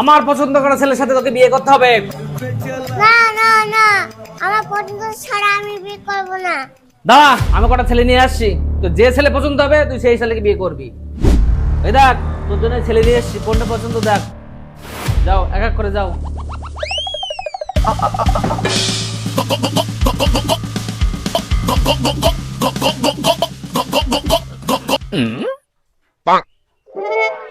আমার পছন্দ করা ছেলের সাথে তোকে বিয়ে করতে হবে। না না না। আমার পছন্দ ছাড়া আমি বিয়ে করব না। দাঁড়া আমি কটা ছেলে নিয়ে আসছি। তো যে ছেলে পছন্দ হবে তুই সেই ছেলেকে বিয়ে করবি। এই দেখ তোর জন্য ছেলে নিয়ে এসছি কোনটা পছন্দ দেখ। যাও এক এক করে যাও।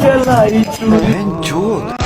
চলাই চুরি